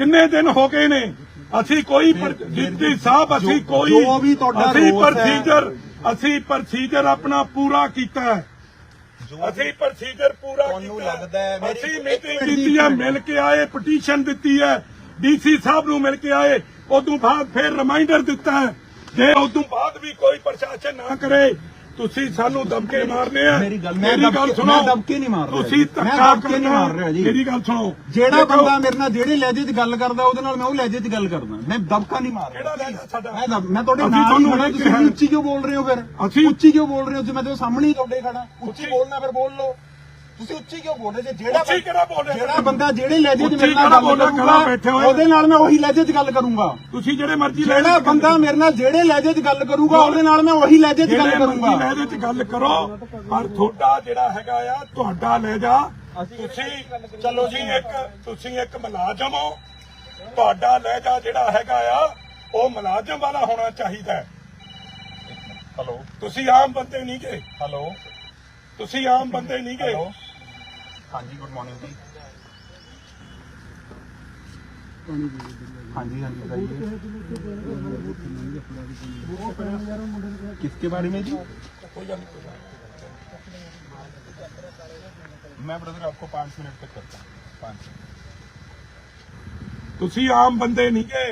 S1: ਕਿੰਨੇ ਦਿਨ ਹੋ ਗਏ ਨੇ? ਅਸੀਂ ਕੋਈ ਜਿੱਤੀ ਸਾਹਿਬ ਅਸੀਂ ਕੋਈ
S3: ਜੋ ਵੀ ਤੁਹਾਡਾ
S1: ਅਸੀਂ। ਪ੍ਰੋਸੀਜਰ ਅਸੀਂ ਪ੍ਰੋਸੀਜਰ ਆਪਣਾ ਪੂਰਾ ਕੀਤਾ ਹੈ। ਅਸੀਂ ਪ੍ਰੋਸੀਜਰ ਪੂਰਾ
S3: ਤੁਹਾਨੂੰ
S1: ਕੀਤਾ
S3: ਲੱਗਦਾ ਹੈ ਮੇਰੀ-
S1: ਅਸੀਂ ਮੀਟਿੰਗ ਕੀਤੀ ਹੈ। ਮਿਲ ਕੇ ਆਏ ਪਟੀਸ਼ਨ ਦਿੱਤੀ ਹੈ। ਡੀਸੀ ਸਾਹਿਬ ਨੂੰ ਮਿਲ ਕੇ ਆਏ ਉਦੋਂ ਬਾਅਦ ਫਿਰ ਰਿਮਾਈਂਡਰ ਦਿੱਤਾ ਹੈ। ਜੇ ਉਦੋਂ ਬਾਅਦ ਵੀ ਕੋਈ ਪ੍ਰਸ਼ਾਸਨ ਨਾ ਕਰੇ ਤੁਸੀਂ ਸਾਨੂੰ ਦਬਕੇ ਮਾਰਨੇ ਆ
S3: ਮੇਰੀ ਗੱਲ- ਮੈਂ
S1: ਸੁਣੋ
S3: ਦਬਕੇ ਨਹੀਂ ਮਾਰ ਰਿਹਾ
S1: ਤੁਸੀਂ। ਧੱਕਾ
S3: ਨਹੀਂ। ਮਾਰ ਰਿਹਾ ਜੀ।
S1: ਮੇਰੀ ਗੱਲ ਸੁਣੋ
S3: ਜਿਹੜਾ ਬੰਦਾ ਮੇਰੇ ਨਾਲ ਜਿਹੜੇ ਲਹਿਜੇ 'ਚ ਗੱਲ ਕਰਦਾ ਉਹਦੇ ਨਾਲ ਮੈਂ ਉਹ ਲਹਿਜੇ 'ਚ ਗੱਲ ਕਰਦਾ ਮੈਂ ਦਬਕਾ ਨਹੀਂ ਮਾਰ ਰਿਹਾ? ਮੈਂ ਤੁਹਾਡੇ ਨਾਲ ਖੜਾ ਤੁਸੀਂ। ਉੱਚੀ ਕਿਉਂ ਬੋਲ ਰਹੇ ਹੋ ਫਿਰ
S1: ਅਸੀਂ-
S3: ਉੱਚੀ ਕਿਉਂ ਬੋਲ ਰਹੇ ਹੋ ਜੇ ਮੈਂ ਤੇ ਸਾਹਮਣੇ ਹੀ ਤੁਹਾਡੇ ਖੜਾ ਉੱਚੀ
S1: ਉੱਚੀ-
S3: ਬੋਲਣਾ ਫਿਰ ਬੋਲ ਲਓ ਤੁਸੀਂ ਉੱਚੀ ਕਿਉਂ ਬੋਲ ਰਹੇ ਜੇ? ਜਿਹੜਾ
S1: ਉੱਚੀ ਕਿਹੜਾ ਬੋਲ ਰਿਹਾ?
S3: ਜਿਹੜਾ ਬੰਦਾ ਜਿਹੜੇ ਲਹਿਜੇ
S1: ਉੱਚੀ
S3: ਮੇਰੇ ਨਾਲ ਗੱਲ? ਕਰੂਗਾ। ਉਹਦੇ ਨਾਲ ਮੈਂ ਉਹੀ ਲਹਿਜੇ 'ਚ ਗੱਲ ਕਰੂੰਗਾ।
S1: ਤੁਸੀਂ ਜਿਹੜੇ ਮਰਜ਼ੀ
S3: ਜਿਹੜਾ ਬੰਦਾ ਮੇਰੇ ਨਾਲ ਜਿਹੜੇ ਲਹਿਜੇ 'ਚ ਗੱਲ ਕਰੂਗਾ ਉਹਦੇ ਨਾਲ ਮੈਂ ਉਹੀ ਲਹਿਜੇ 'ਚ ਗੱਲ ਕਰੂੰਗਾ।
S1: ਲਹਿਜੇ 'ਚ ਗੱਲ ਕਰੋ ਪਰ ਤੁਹਾਡਾ ਜਿਹੜਾ ਹੈਗਾ ਆ ਤੁਹਾਡਾ ਲਹਿਜਾ ਤੁਸੀਂ ਚਲੋ ਜੀ ਇੱਕ ਤੁਸੀਂ ਇੱਕ ਮੁਲਾਜ਼ਮ ਹੋ। ਤੁਹਾਡਾ ਲਹਿਜਾ ਜਿਹੜਾ ਹੈਗਾ ਆ ਉਹ ਮੁਲਾਜ਼ਮ ਵਾਲਾ ਹੋਣਾ ਚਾਹੀਦਾ ਹੈ।
S3: ਹੈਲੋ।
S1: ਤੁਸੀਂ ਆਮ ਬੰਦੇ ਨਹੀਂ ਗਏ
S3: ਹੈਲੋ।
S1: ਤੁਸੀਂ ਆਮ ਬੰਦੇ ਨਹੀਂ ਗਏ
S3: ਹੈਲੋ। ਹਾਂਜੀ ਗੁੱਡ ਮਾਰਨਿੰਗ ਜੀ ਹਾਂਜੀ ਹਾਂਜੀ बताइए किसके बारे में जी
S1: ਕੋਈ ਗੱਲ ਨਹੀਂ, ਕੋਈ ਗੱਲ ਨਹੀਂ।
S3: मैं ब्रदर आपको पाँच मिनट तक करता हूँ पाँच मिनट
S1: ਤੁਸੀਂ ਆਮ ਬੰਦੇ ਨਹੀਂ ਗਏ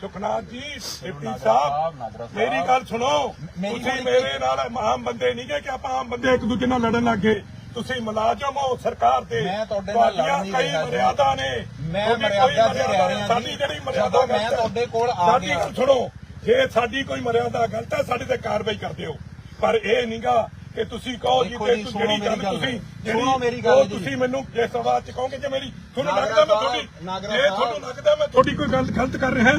S1: ਸੁਖਨਾਥ ਜੀ ਡਿਪਟੀ
S3: ਨਾਗਰਾ
S1: ਸਾਹਿਬ
S3: ਸਾਹਿਬ, ਨਾਗਰਾ ਸਾਹਿਬ।
S1: ਮੇਰੀ ਗੱਲ ਸੁਣੋ
S3: ਮੇਰੀ
S1: ਤੁਸੀਂ
S3: ਗੱਲ-
S1: ਮੇਰੇ ਨਾਲ ਆਮ ਬੰਦੇ ਨਹੀਂ ਗਏ ਕਿ ਆਪਾਂ ਆਮ ਬੰਦੇ ਇੱਕ ਦੂਜੇ ਨਾਲ ਲੜਨ ਲੱਗੇ ਤੁਸੀਂ ਮੁਲਾਜ਼ਮ ਹੋ ਸਰਕਾਰ ਦੇ
S3: ਮੈਂ ਤੁਹਾਡੇ ਨਾਲ ਲੜ ਨਹੀਂ
S1: ਕਈ
S3: ਰਿਹਾ।
S1: ਮਰਿਆਦਾ ਨੇ
S3: ਮੈਂ ਮਰਿਆਦਾ 'ਚ ਰਹਿ ਰਿਹਾ
S1: ਸਾਡੀ। ਜਿਹੜੀ ਮਰਿਆਦਾ
S3: ਮੈਂ ਤੁਹਾਡੇ ਕੋਲ ਆ
S1: ਸਾਡੀ
S3: ਗਿਆ।
S1: ਗੱਲ ਸੁਣੋ ਜੇ ਸਾਡੀ ਕੋਈ ਮਰਿਆਦਾ ਗਲਤ ਹੈ ਸਾਡੇ ਤੇ ਕਾਰਵਾਈ ਕਰਦੇ ਹੋ ਪਰ ਇਹ ਨਹੀਂਗਾ ਕਿ ਤੁਸੀਂ ਕਹੋ ਜੀ ਤੇ ਜਿਹੜੀ ਗੱਲ। ਤੁਸੀਂ
S3: ਸੁਣੋ ਮੇਰੀ ਗੱਲ ਜੀ।
S1: ਤੁਸੀਂ ਮੈਨੂੰ ਇਸ ਆਵਾਜ਼ ਚ ਕਹੋਗੇ ਜੇ ਮੇਰੀ ਤੁਹਾਨੂੰ
S3: ਨਾਗਰਾ
S1: ਲੱਗਦਾ ਮੈਂ
S3: ਸਾਹਿਬ,
S1: ਤੁਹਾਡੀ
S3: ਨਾਗਰਾ
S1: ਜੇ
S3: ਸਾਹਿਬ।
S1: ਤੁਹਾਨੂੰ ਲੱਗਦਾ ਮੈਂ ਤੁਹਾਡੀ ਕੋਈ ਗੱਲ ਗਲਤ ਕਰ ਰਿਹਾ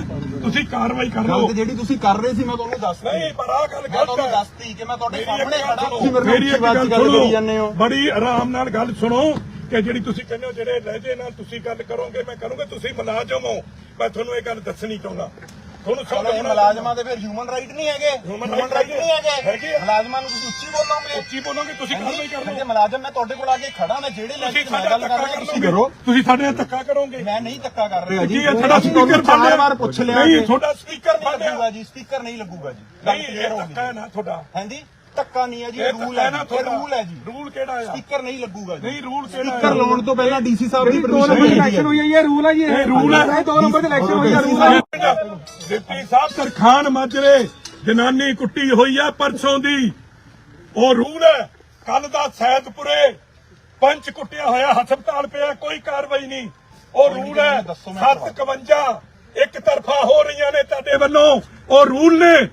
S1: ਤੁਸੀਂ ਕਾਰਵਾਈ ਕਰ ਲਓ
S3: ਗੱਲ ਤੇ ਜਿਹੜੀ ਤੁਸੀਂ ਕਰ ਰਹੇ ਸੀ ਮੈਂ ਤੁਹਾਨੂੰ ਦੱਸਤੀ
S1: ਨਹੀਂ ਪਰ ਆਹ ਗੱਲ
S3: ਮੈਂ
S1: ਗਲਤ
S3: ਤੁਹਾਨੂੰ
S1: ਹੈ।
S3: ਦੱਸਤੀ ਕਿ ਮੈਂ ਤੁਹਾਡੇ
S1: ਮੇਰੀ
S3: ਸਾਹਮਣੇ
S1: ਇੱਕ
S3: ਖੜਾ
S1: ਗੱਲ
S3: ਤੁਸੀਂ
S1: ਸੁਣੋ।
S3: ਮੇਰੇ ਨਾਲ
S1: ਮੇਰੀ ਇੱਕ
S3: ਉੱਚੀ
S1: ਗੱਲ
S3: ਗੱਲ ਕਰੀ ਜਾਂਦੇ ਹੋ।
S1: ਸੁਣੋ ਬੜੀ ਆਰਾਮ ਨਾਲ ਗੱਲ ਸੁਣੋ ਕਿ ਜਿਹੜੀ ਤੁਸੀਂ ਕਹਿੰਦੇ ਹੋ ਜਿਹੜੇ ਲਹਿਜੇ ਨਾਲ ਤੁਸੀਂ ਗੱਲ ਕਰੋਗੇ ਮੈਂ ਕਰੂੰਗਾ ਤੁਸੀਂ ਮੁਲਾਜ਼ਮ ਹੋ। ਮੈਂ ਤੁਹਾਨੂੰ ਇਹ ਗੱਲ ਦੱਸਣੀ ਚਾਹੁੰਦਾ। ਤੁਹਾਨੂੰ
S3: ਚਲੋ ਇਹ
S1: ਸਮਝਣਾ
S3: ਮੁਲਾਜ਼ਮਾਂ ਦੇ ਫਿਰ ਹਿਊਮਨ ਰਾਈਟ ਨਹੀਂ ਹੈਗੇ।
S1: Human
S3: ਹਿਊਮਨ
S1: right
S3: ਰਾਈਟ ਨਹੀਂ
S1: ਹੈਗੇ।
S3: ਹੈਗੇ।
S1: ਆ।
S3: ਮੁਲਾਜ਼ਮਾਂ ਨੂੰ ਤੁਸੀਂ ਉੱਚੀ ਬੋਲੋਗੇ।
S1: ਉੱਚੀ ਬੋਲੋਗੇ ਤੁਸੀਂ ਕਾਰਵਾਈ ਕਰ
S3: ਜੇ
S1: ਲਓ
S3: ਮੁਲਾਜ਼ਮ ਮੈਂ ਤੁਹਾਡੇ ਕੋਲ ਆ ਕੇ ਖੜਾ ਮੈਂ ਜਿਹੜੇ ਲੈ
S1: ਤੁਸੀਂ
S3: ਕੇ ਮੈਂ
S1: ਸਾਡਾ
S3: ਗੱਲ
S1: ਧੱਕਾ
S3: ਕਰ ਰਿਹਾ
S1: ਕਰ
S3: ਤੁਸੀਂ
S1: ਲਓਗੇ
S3: ਕਰੋ।
S1: ਤੁਸੀਂ ਸਾਡੇ ਨਾਲ ਧੱਕਾ ਕਰੋਗੇ।
S3: ਮੈਂ ਨਹੀਂ ਧੱਕਾ ਕਰ ਰਿਹਾ ਜੀ
S1: ਜੀ। ਇਹ ਤੁਹਾਡਾ ਸਪੀਕਰ
S3: ਚਾਰ ਵਾਰ ਪੁੱਛ ਲਿਆ
S1: ਨਹੀਂ
S3: ਕਿ-
S1: ਤੁਹਾਡਾ ਸਪੀਕਰ
S3: ਨਹੀਂ
S1: ਫੜਿਆ
S3: ਲੱਗੂਗਾ ਜੀ ਸਪੀਕਰ ਨਹੀਂ ਲੱਗੂਗਾ ਜੀ। ਗੱਲ
S1: ਨਹੀਂ
S3: clear
S1: ਇਹ
S3: ਹੋ
S1: ਧੱਕਾ ਹੈ
S3: ਗਈ
S1: ਨਾ ਤੁਹਾਡਾ
S3: ਹਾਂਜੀ? ਧੱਕਾ ਨਹੀਂ ਹੈ ਜੀ
S1: ਇਹ
S3: ਰੂਲ ਹੈ
S1: ਨਾ
S3: ਇਹ
S1: ਤੁਹਾਡਾ।
S3: ਰੂਲ ਹੈ ਜੀ।
S1: ਰੂਲ ਕਿਹੜਾ ਆ?
S3: ਸਪੀਕਰ ਨਹੀਂ ਲੱਗੂਗਾ ਜੀ।
S1: ਨਹੀਂ ਰੂਲ ਕਿਹੜਾ
S3: ਸਪੀਕਰ ਲਾਉਣ ਤੋਂ ਪਹਿਲਾਂ ਡੀਸੀ ਸਾਹਿਬ ਦੀ
S2: ਦੋ ਨੰਬਰ
S3: ਪਰਮਿਸ਼ਨ
S2: ਇਲੈਕਸ਼ਨ ਹੋਈ ਹੈ ਇਹ ਰੂਲ ਹੈ ਜੀ
S1: ਇਹ। ਰੂਲ ਹੈ।
S2: ਦੋ ਨੰਬਰ ਦੀ ਇਲੈਕਸ਼ਨ ਹੋਈ ਹੈ ਰੂਲ ਹੈ।
S1: ਡਿਪਟੀ ਸਾਹਿਬ ਤਰਖਾਨ ਮਾਜਰੇ ਜਨਾਨੀ ਕੁੱਟੀ ਹੋਈ ਆ ਪਰਸੋਂ ਦੀ। ਉਹ ਰੂਲ ਹੈ। ਕੱਲ ਦਾ ਸੈਦਪੁਰੇ ਪੰਚ ਕੁੱਟਿਆ ਹੋਇਆ ਹਸਪਤਾਲ ਪਿਆ ਕੋਈ ਕਾਰਵਾਈ ਨਹੀਂ। ਉਹ ਰੂਲ ਹੈ।
S3: ਦੱਸੋ ਮੈਂ ਕਰਵਾ
S1: 751 ਇੱਕ ਤਰਫਾ ਹੋ ਰਹੀਆਂ ਨੇ ਤੁਹਾਡੇ ਵੱਲੋਂ। ਉਹ ਰੂਲ ਨੇ।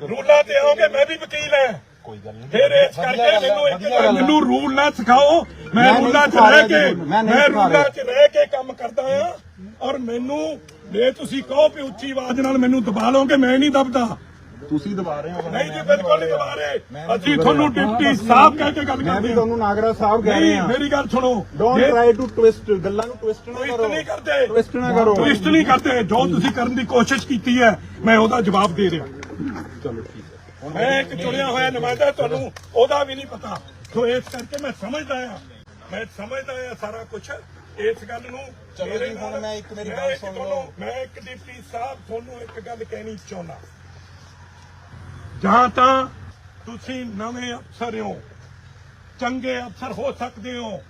S1: ਰੂਲਾਂ ਤੇ ਆਓਗੇ ਮੈਂ ਵੀ ਵਕੀਲ ਹਾਂ।
S3: ਕੋਈ ਗੱਲ ਨਹੀਂ।
S1: ਫਿਰ ਇਸ ਕਰਕੇ ਮੈਨੂੰ ਇੱਕ। ਮੈਨੂੰ ਰੂਲ ਨਾ ਸਿਖਾਓ। ਮੈਂ ਰੂਲਾਂ 'ਚ ਰਹਿ ਕੇ
S3: ਮੈਂ
S1: ਰੂਲਾਂ। 'ਚ ਰਹਿ ਕੇ ਕੰਮ ਕਰਦਾ ਹਾਂ। ਔਰ ਮੈਨੂੰ ਜੇ ਤੁਸੀਂ ਕਹੋ ਕਿ ਉੱਚੀ ਆਵਾਜ਼ ਨਾਲ ਮੈਨੂੰ ਦਬਾ ਲਓਗੇ ਮੈਂ ਨਹੀਂ ਦਬਦਾ।
S3: ਤੁਸੀਂ ਦਬਾ ਰਹੇ ਹੋ।
S1: ਨਹੀਂ ਜੀ ਬਿਲਕੁਲ ਨਹੀਂ ਦਬਾ ਰਹੇ। ਅਸੀਂ ਤੁਹਾਨੂੰ। ਡਿਪਟੀ ਸਾਹਿਬ ਕਹਿ ਕੇ ਗੱਲ
S3: ਮੈਂ
S1: ਕਰਦੇ
S3: ਵੀ
S1: ਹਾਂ।
S3: ਤੁਹਾਨੂੰ ਨਾਗਰਾ ਸਾਹਿਬ ਕਹਿ ਰਹੇ। ਹਾਂ
S1: ਮੇਰੀ ਗੱਲ ਸੁਣੋ।
S3: ਡੋਨਟ ਟ੍ਰਾਈ ਟੂ ਟਵਿਸਟ ਗੱਲਾਂ ਨੂੰ ਟਵਿਸਟ ਨਾ ਕਰੋ।
S1: ਨਹੀਂ ਕਰਦੇ।
S3: ਟਵਿਸਟ ਨਾ ਕਰੋ।
S1: ਟਵਿਸਟ ਨਹੀਂ ਕਰਦੇ। ਜੋ ਤੁਸੀਂ ਕਰਨ ਦੀ ਕੋਸ਼ਿਸ਼ ਕੀਤੀ ਹੈ ਮੈਂ ਉਹਦਾ ਜਵਾਬ ਦੇ ਰਿਹਾ।
S3: ਚਲੋ ਠੀਕ ਹੈ।
S1: ਮੈਂ ਇੱਕ ਚੁਣਿਆ ਹੋਇਆ ਨੁਮਾਇੰਦਾ ਤੁਹਾਨੂੰ ਉਹਦਾ ਵੀ ਨਹੀਂ ਪਤਾ। ਸੋ ਇਸ ਕਰਕੇ ਮੈਂ ਸਮਝਦਾ ਆ ਮੈਂ ਸਮਝਦਾ ਆ ਸਾਰਾ ਕੁਝ ਇਸ ਗੱਲ ਨੂੰ
S3: ਚਲੋ ਜੀ, ਹੁਣ ਮੈਂ ਇੱਕ ਮੇਰੀ ਗੱਲ ਸੁਣ ਲਓ।
S1: ਮੈਂ ਇੱਕ ਡਿਪਟੀ ਸਾਹਿਬ ਤੁਹਾਨੂੰ ਇੱਕ ਗੱਲ ਕਹਿਣੀ ਚਾਹੁੰਦਾ। ਜਾਂ ਤਾਂ ਤੁਸੀਂ ਨਵੇਂ ਅਫਸਰ ਹੋ, ਚੰਗੇ ਅਫਸਰ ਹੋ ਸਕਦੇ ਹੋ,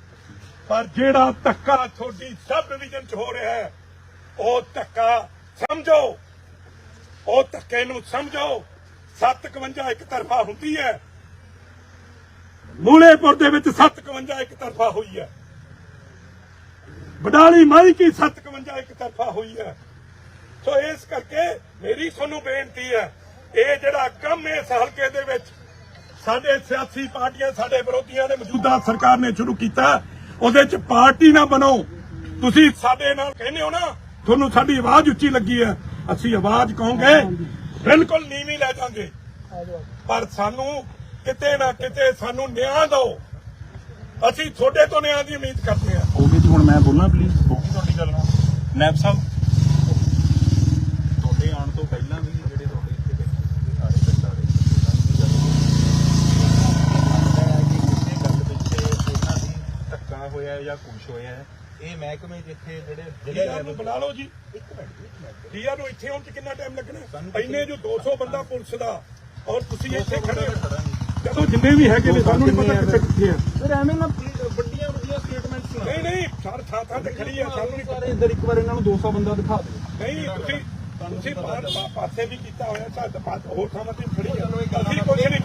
S1: ਪਰ ਜਿਹੜਾ ਧੱਕਾ ਤੁਹਾਡੀ ਸਬ ਡਿਵੀਜ਼ਨ ਚ ਹੋ ਰਿਹਾ ਹੈ, ਉਹ ਧੱਕਾ ਸਮਝੋ। ਉਹ ਧੱਕੇ ਨੂੰ ਸਮਝੋ। 751 ਇੱਕ ਤਰਫਾ ਹੁੰਦੀ ਹੈ। ਮੂਲੇਪੁਰ ਦੇ ਵਿੱਚ 751 ਇੱਕ ਤਰਫਾ ਹੋਈ ਹੈ। ਬਡਾਲੀ ਮਾਈ ਕੀ 751 ਇੱਕ ਤਰਫਾ ਹੋਈ ਹੈ। ਸੋ ਇਸ ਕਰਕੇ ਮੇਰੀ ਤੁਹਾਨੂੰ ਬੇਨਤੀ ਹੈ ਇਹ ਜਿਹੜਾ ਕੰਮ ਇਸ ਹਲਕੇ ਦੇ ਵਿੱਚ ਸਾਡੇ ਸਿਆਸੀ ਪਾਰਟੀਆਂ ਸਾਡੇ ਵਿਰੋਧੀਆਂ ਨੇ ਮੌਜੂਦਾ ਸਰਕਾਰ ਨੇ ਸ਼ੁਰੂ ਕੀਤਾ ਉਹਦੇ ਚ ਪਾਰਟੀ ਨਾ ਬਣੋ। ਤੁਸੀਂ ਸਾਡੇ ਨਾਲ ਕਹਿੰਦੇ ਹੋ ਨਾ ਤੁਹਾਨੂੰ ਸਾਡੀ ਆਵਾਜ਼ ਉੱਚੀ ਲੱਗੀ ਹੈ। ਅਸੀਂ ਆਵਾਜ਼ ਕਹੋਗੇ ਬਿਲਕੁਲ ਨੀਵੀਂ ਲੈ ਜਾਾਂਗੇ। ਪਰ ਸਾਨੂੰ ਕਿਤੇ ਨਾ ਕਿਤੇ ਸਾਨੂੰ ਨਿਆਂ ਦਿਓ। ਅਸੀਂ ਤੁਹਾਡੇ ਤੋਂ ਨਿਆਂ ਦੀ ਉਮੀਦ ਕਰਦੇ ਹਾਂ।
S3: ਹੋਗੀ ਜੀ ਹੁਣ ਮੈਂ ਬੋਲਾਂ ਪਲੀਜ਼ ਤੁਹਾਡੀ ਗੱਲ ਨੈਬ ਸਾਹਿਬ ਤੁਹਾਡੇ ਆਉਣ ਤੋਂ ਪਹਿਲਾਂ ਵੀ ਜਿਹੜੇ ਤੁਹਾਡੇ ਇੱਥੇ ਬੈਠੇ ਸੀ ਸਾਰੇ ਪਿੰਡਾਂ ਦੇ ਉਹਨਾਂ ਨੂੰ ਵੀ ਲੱਗਦਾ ਹੈ ਕਿ ਕਿਸੇ ਗੱਲ ਵਿੱਚ ਇਹਨਾਂ ਦੀ ਧੱਕਾ ਹੋਇਆ ਹੈ ਜਾਂ ਕੁਝ ਹੋਇਆ ਹੈ ਇਹ ਮਹਿਕਮੇ ਜਿੱਥੇ ਜਿਹੜੇ
S1: ਡੀਆਰ ਨੂੰ ਬੁਲਾ ਲਓ ਜੀ।
S3: ਇੱਕ ਮਿੰਟ ਇੱਕ ਮਿੰਟ।
S1: ਡੀਆਰ ਨੂੰ ਇੱਥੇ ਆਉਣ ਚ ਕਿੰਨਾ ਟਾਈਮ ਲੱਗਣਾ? ਇੰਨੇ ਜੋ 200 ਬੰਦਾ ਪੁਲਿਸ ਦਾ ਔਰ ਤੁਸੀਂ ਇੱਥੇ ਖੜੇ ਜਦੋਂ ਜਿੰਨੇ ਵੀ ਹੈਗੇ ਨੇ ਸਾਨੂੰ ਨਹੀਂ ਪਤਾ ਕਿੱਥੇ ਕਿੱਥੇ ਆ।
S3: ਫਿਰ ਐਵੇਂ ਨਾ ਵੱਡੀਆਂ ਵੱਡੀਆਂ ਸਟੇਟਮੈਂਟਸ ਨਾ
S1: ਨਹੀਂ ਨਹੀਂ ਸਰ ਥਾਂ ਥਾਂ ਤੇ ਖੜੀ ਆ ਸਾਨੂੰ ਨਹੀਂ ਪਤਾ।
S3: ਇੱਧਰ ਇੱਕ ਵਾਰ ਇਹਨਾਂ ਨੂੰ 200 ਬੰਦਾ ਦਿਖਾ ਦਿਓ।
S1: ਨਹੀਂ ਤੁਸੀਂ ਤੁਸੀਂ ਬਾਹਰ ਪਾਸੇ ਵੀ ਕੀਤਾ ਹੋਇਆ ਸਾਡਾ ਪਾਸ ਹੋਰ ਥਾਂ ਤੇ ਖੜੀ ਆ। ਅਸੀਂ ਕੁਝ ਨਹੀਂ